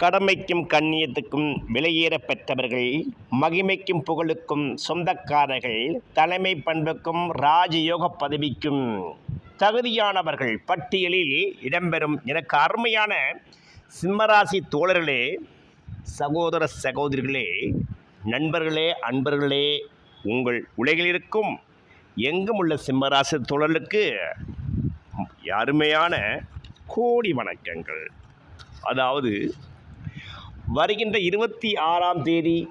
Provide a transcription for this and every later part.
கடமைக்கும் கண்ணியத்துக்கும் விலையேற பெற்றவர்கள் மகிமைக்கும் புகழுக்கும் சொந்தக்காரர்கள் தலைமை பண்புக்கும் ராஜயோக பதவிக்கும் தகுதியானவர்கள் பட்டியலில் இடம்பெறும். எனக்கு அருமையான சிம்மராசி தோழர்களே சகோதர சகோதரிகளே நண்பர்களே அன்பர்களே உங்கள் உலகில் இருக்கும் எங்கும் உள்ள சிம்மராசி தோழர்களுக்கு அருமையான கோடி வணக்கங்கள். அதாவது வருகின்ற இருபத்தி ஆறாம் தேதி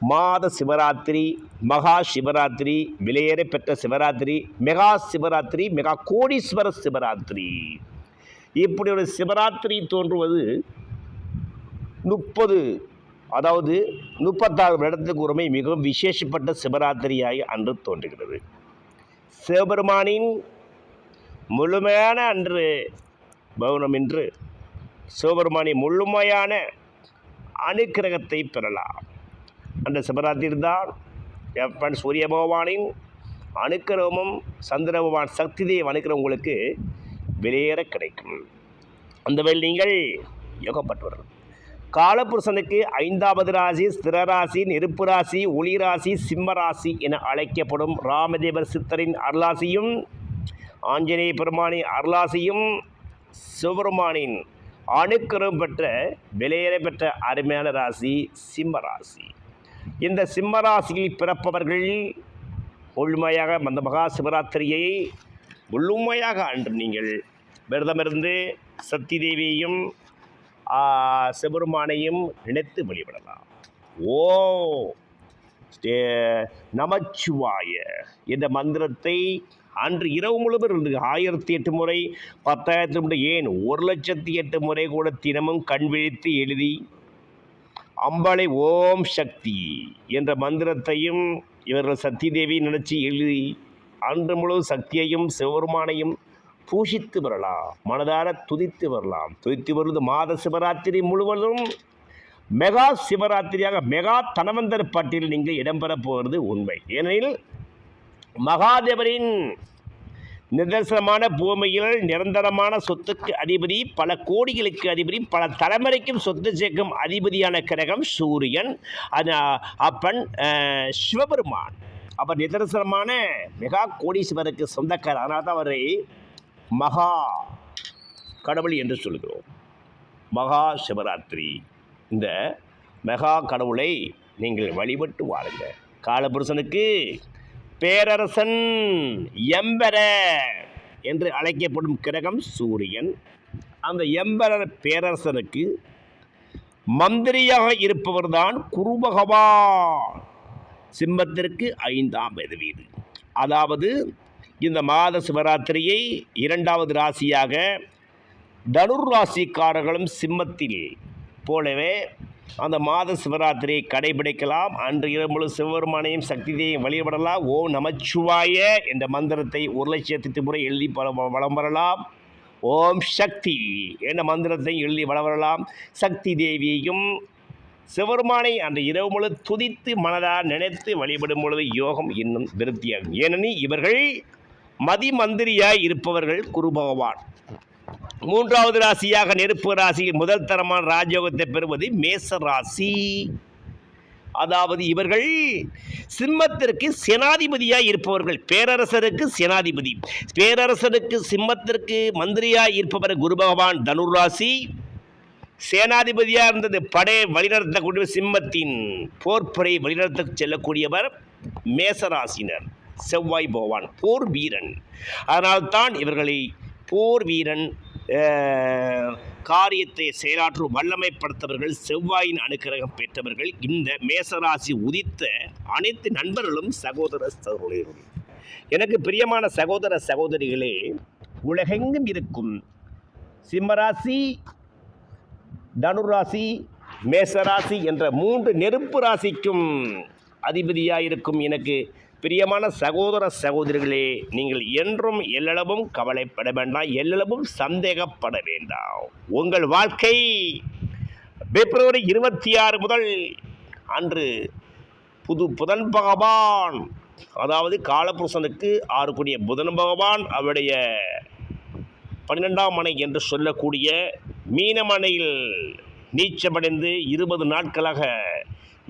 மாத சிவராத்திரி மகா சிவராத்திரி விலையேற பெற்ற சிவராத்திரி மெகா சிவராத்திரி மெகா கோடீஸ்வர சிவராத்திரி. இப்படி ஒரு சிவராத்திரி தோன்றுவது முப்பது அதாவது முப்பத்தாறு வருடத்துக்கு உரிமை மிகவும் விசேஷப்பட்ட சிவராத்திரியாக அன்று தோன்றுகிறது. சிவபெருமானின் முழுமையான அன்று பௌனம் என்று சிவபெருமானின் முழுமையான அனுக்கிரகத்தை பெறலாம். அந்த சிவராத்திரி தான் எப்பன் சூரிய பகவானின் அணுக்கிரகமும் சந்திர பகவான் சக்தி தேவ் உங்களுக்கு வெளியேற கிடைக்கும். அந்த வேலை நீங்கள் யோகப்பட்டவர்கள் காலபுருஷனுக்கு ஐந்தாவது ராசி ஸ்திர ராசி நெருப்பு ராசி ஒளி ராசி சிம்ம ராசி என அழைக்கப்படும் ராமதேவர் சித்தரின் அருளாசியும் ஆஞ்சநேய பெருமானின் அருளாசியும் சிவபெருமானின் அணுக்கரம் பெற்ற விலையேற பெற்ற அருமையான ராசி சிம்ம ராசி. இந்த சிம்ம ராசியில் பிறப்பவர்கள் முழுமையாக அந்த மகா சிவராத்திரியை முழுமையாக அன்று நீங்கள் விரதமிருந்து சக்தி தேவியையும் சிவருமானையும் நினைத்து வழிபடலாம். ஓ! நமச்சிவாய. இந்த மந்திரத்தை அன்று இரவு முழுவதும் இருந்தது. ஆயிரத்தி எட்டு முறை பத்தாயிரத்தி முறை ஏன்? ஒரு லட்சத்தி எட்டு முறை கூட தினமும் கண் விழித்து எழுதி அம்பாளை ஓம் சக்தி என்ற மந்திரத்தையும் இவர்கள் சக்தி தேவி நினச்சி எழுதி அன்று முழு சக்தியையும் சிவபெருமானையும் பூஷித்து வரலாம் மனதார துதித்து வரலாம். துதித்து வருவது மாத சிவராத்திரி முழுவதும் மெகா சிவராத்திரியாக மெகா தனவந்தர் பட்டியலில் நீங்கள் இடம்பெற போவது உண்மை. ஏனெனில் மகாதேவரின் நிதர்சனமான பூமியில் நிரந்தரமான சொத்துக்கு அதிபதி பல கோடிகளுக்கு அதிபதி பல தலைமுறைக்கும் சொத்து சேர்க்கும் அதிபதியான கிரகம் சூரியன். அது அப்பன் சிவபெருமான். அவர் நிதர்சனமான மெகா கோடீஸ்வரருக்கு சொந்தக்காரர். அதனால் தான் அவரை மகா கடவுள் என்று சொல்கிறோம். மகா சிவராத்திரி. இந்த மெகா கடவுளை நீங்கள் வழிபட்டு வாருங்க காலபுருஷனுக்கு பேரரசன் எம்பர என்று அழைக்கப்படும் கிரகம் சூரியன். அந்த எம்பரர் பேரரசனுக்கு மந்திரியாக இருப்பவர்தான் குரு பகவான். சிம்மத்திற்கு ஐந்தாம் வீடு அதாவது இந்த மாத சிவராத்திரியை இரண்டாவது ராசியாக தனுர் ராசிக்காரர்களும் சிம்மத்தில் போலவே அந்த மாத சிவராத்திரியை கடைபிடிக்கலாம். அன்று இரவு சிவபெருமானையும் சக்தியையும் வழிபடலாம். ஓ நமச்சிவாய என்ற மந்திரத்தை ஒரு லட்சத்தி முறை எழுதி வளம் வரலாம். ஓம் சக்தி என்ற மந்திரத்தை எழுதி வளம் வரலாம். சக்தி தேவியையும் சிவருமானை அன்று இரவு முழு துதித்து மனதாக நினைத்து வழிபடும் பொழுது யோகம் இன்னும் விருத்தியாகும். ஏனெனில் இவர்கள் மதிமந்திரியாய் இருப்பவர்கள் குரு பகவான். மூன்றாவது ராசியாக நெருப்பு ராசியில் முதல் தரமான ராஜயோகத்தை பெறுவது மேச ராசி. அதாவது இவர்கள் சிம்மத்திற்கு சேனாதிபதியாக இருப்பவர்கள் பேரரசருக்கு சேனாதிபதி. பேரரசருக்கு சிம்மத்திற்கு மந்திரியாக இருப்பவர் குரு பகவான் தனுராசி. சேனாதிபதியாக இருந்தது படை வழிநடத்தக்கூடிய சிம்மத்தின் போர்ப்படை வழிநடத்த செல்லக்கூடியவர் மேசராசினர் செவ்வாய் பகவான் போர் வீரன். அதனால்தான் இவர்களை போர் வீரன் காரியத்தை செயலாற்றும் வல்லமைப்படுத்தவர்கள் செவ்வாயின் அனுக்கிரகம் பெற்றவர்கள் இந்த மேசராசி உதித்த அனைத்து நண்பர்களும் சகோதர சகோதரிகளும். எனக்கு பிரியமான சகோதர சகோதரிகளே உலகெங்கும் இருக்கும் சிம்மராசி தனுராசி மேசராசி என்ற மூன்று நெருப்பு ராசிக்கும் அதிபதியாயிருக்கும் எனக்கு பிரியமான சகோதர சகோதரிகளே நீங்கள் என்றும் எல்லளவும் கவலைப்பட வேண்டாம் எல்லளவும் சந்தேகப்பட வேண்டாம். உங்கள் வாழ்க்கை பிப்ரவரி இருபத்தி ஆறு முதல் அன்று புது புதன் பகவான் அதாவது காலபுருஷனுக்கு ஆறுக்கூடிய புதன் பகவான் அவருடைய பன்னிரெண்டாம் மனை என்று சொல்லக்கூடிய மீனமனையில் நீச்சமடைந்து இருபது நாட்களாக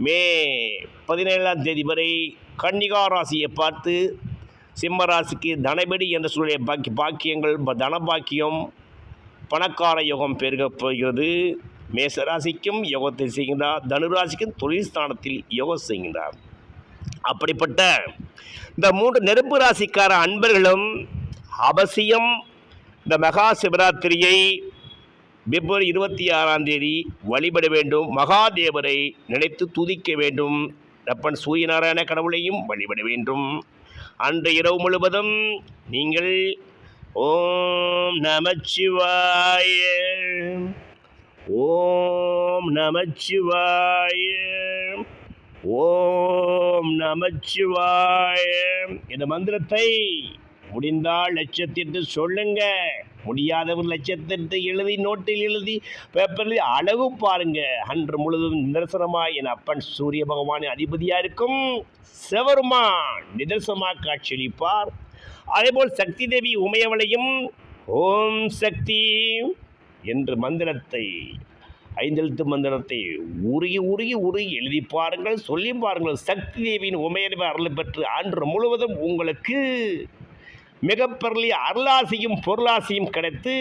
மே பதினேழாம் தேதி வரை கன்னிகா ராசியை பார்த்து சிம்மராசிக்கு தனபடி என்ற சூழலை பாக்கி பாக்கியங்கள் தன தனபாக்கியம் பணக்கார யோகம் பெருகப் போகிறது. மேச ராசிக்கும் யோகத்தை செய்கின்றார். தனுராசிக்கும் தொழில் ஸ்தானத்தில் யோகம் செய்கின்றார். அப்படிப்பட்ட இந்த மூன்று நெருப்பு ராசிக்கார அன்பர்களும் அவசியம் இந்த மகா சிவராத்திரியை பிப்ரவரி இருபத்தி ஆறாம் தேதி வழிபட வேண்டும். மகாதேவரை நினைத்து துதிக்க வேண்டும். ரப்பன் சூரியநாராயண கடவுளையும் வழிபட வேண்டும். அன்று இரவு முழுவதும் நீங்கள் ஓம் நமச்சிவாய ஓம் நமச்சிவாய ஓம் நமச்சிவாய. இந்த மந்திரத்தை முடிந்தால் லட்சத்திற்கு சொல்லுங்கள் முடியாதவர் லட்சத்திட்டு எழுதி நோட்டில் எழுதி பேப்பரில் அளவு பாருங்க. அன்று முழுவதும் நிதர்சனமாக என் அப்பன் சூரிய பகவானின் அதிபதியாக இருக்கும் சிவருமான் நிதர்சனமாக காட்சியளிப்பார். அதேபோல் சக்தி தேவி உமையவளையும் ஓம் சக்தி என்ற மந்திரத்தை ஐந்தெழுத்து மந்திரத்தை உருகி உருகி உருகி எழுதி பாருங்கள் சொல்லி பாருங்கள். சக்தி தேவியின் உமையறிவு அருள் பெற்று அன்று முழுவதும் உங்களுக்கு மிகப்பெரிய அருளாசியும் பொருளாசியும் கிடைத்து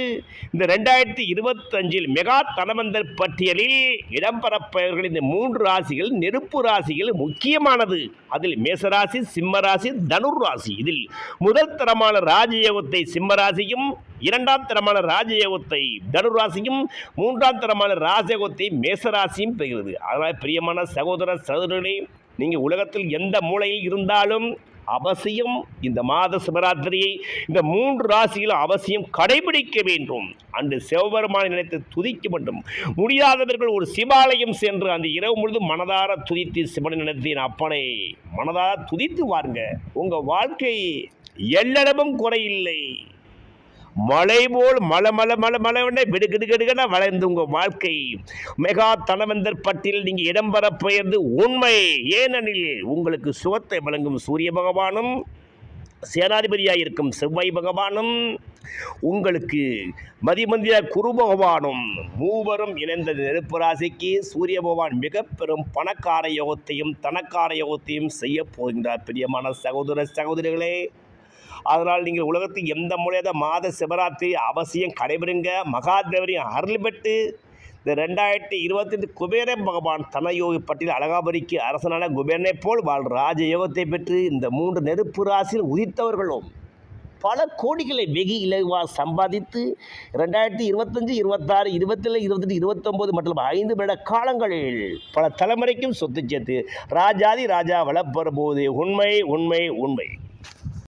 இந்த ரெண்டாயிரத்தி இருபத்தஞ்சில் மெகா தனவந்தர் பட்டியலில் இடம்பெறப்பவர்கள் இந்த மூன்று ராசிகள் நெருப்பு ராசிகள் முக்கியமானது. அதில் மேசராசி சிம்மராசி தனுர் ராசி இதில் முதல் தரமான ராஜயோகத்தை சிம்மராசியும் இரண்டாம் தரமான ராஜயோகத்தை தனுராசியும் மூன்றாம் தரமான ராஜயோகத்தை மேசராசியும் பெறுகிறது. அதனால் பிரியமான சகோதர சகோதரர்களே நீங்கள் உலகத்தில் எந்த மூலையில் இருந்தாலும் அவசியம் இந்த மாத சிவராத்திரியை இந்த மூன்று ராசிகளும் அவசியம் கடைபிடிக்க வேண்டும். அன்று சிவபெருமானை நினைத்து துதிக்க வேண்டும். முடியாதவர்கள் ஒரு சிவாலயம் சென்று அந்த இரவு முழுதும் மனதார துதித்து சிவனை நினைத்தேன். அப்பனை மனதார துதித்து வாருங்க. உங்கள் வாழ்க்கை எல்லளவும் குறையில்லை. மலை போல் மலை மலை மலை மலைவனை விடுகிடுகிடுகன வளைந்து உங்கள் வாழ்க்கை. மெகா தனவந்தர் பட்டியல் நீங்கள் இடம்பெற பெயர்ந்து உண்மை. ஏனெனில் உங்களுக்கு சுகத்தை வழங்கும் சூரிய பகவானும் சேனாதிபதியாக இருக்கும் செவ்வாய் பகவானும் உங்களுக்கு மதிமந்திர குரு பகவானும் மூவரும் இணைந்த நெருப்பு ராசிக்கு சூரிய பகவான் மிக பெரும் பணக்கார யோகத்தையும் தனக்கார யோகத்தையும் செய்ய போகின்றார். பிரியமான சகோதர சகோதரிகளே அதனால் நீங்கள் உலகத்தில் எந்த மூலையாத மாத சிவராத்திரி அவசியம் கடைபிடுங்க. மகாதேவரின் அருள் பெற்று இந்த ரெண்டாயிரத்தி இருபத்தஞ்சு குபேர பகவான் தனயோகி பட்டியல் அழகாபுரிக்கு அரசனான குபேரனை போல் வாழ் ராஜயோகத்தை பெற்று இந்த மூன்று நெருப்பு ராசியில் உதித்தவர்களும் பல கோடிகளை வெகு இலகுவாக சம்பாதித்து ரெண்டாயிரத்தி இருபத்தஞ்சு இருபத்தாறு இருபத்தேழு இருபத்தெட்டு இருபத்தொம்போது மற்றும் ஐந்து வருட காலங்களில் பல தலைமுறைக்கும் சொத்து சேர்த்து ராஜாதி ராஜா வளப்பெற போது உண்மை உண்மை உண்மை.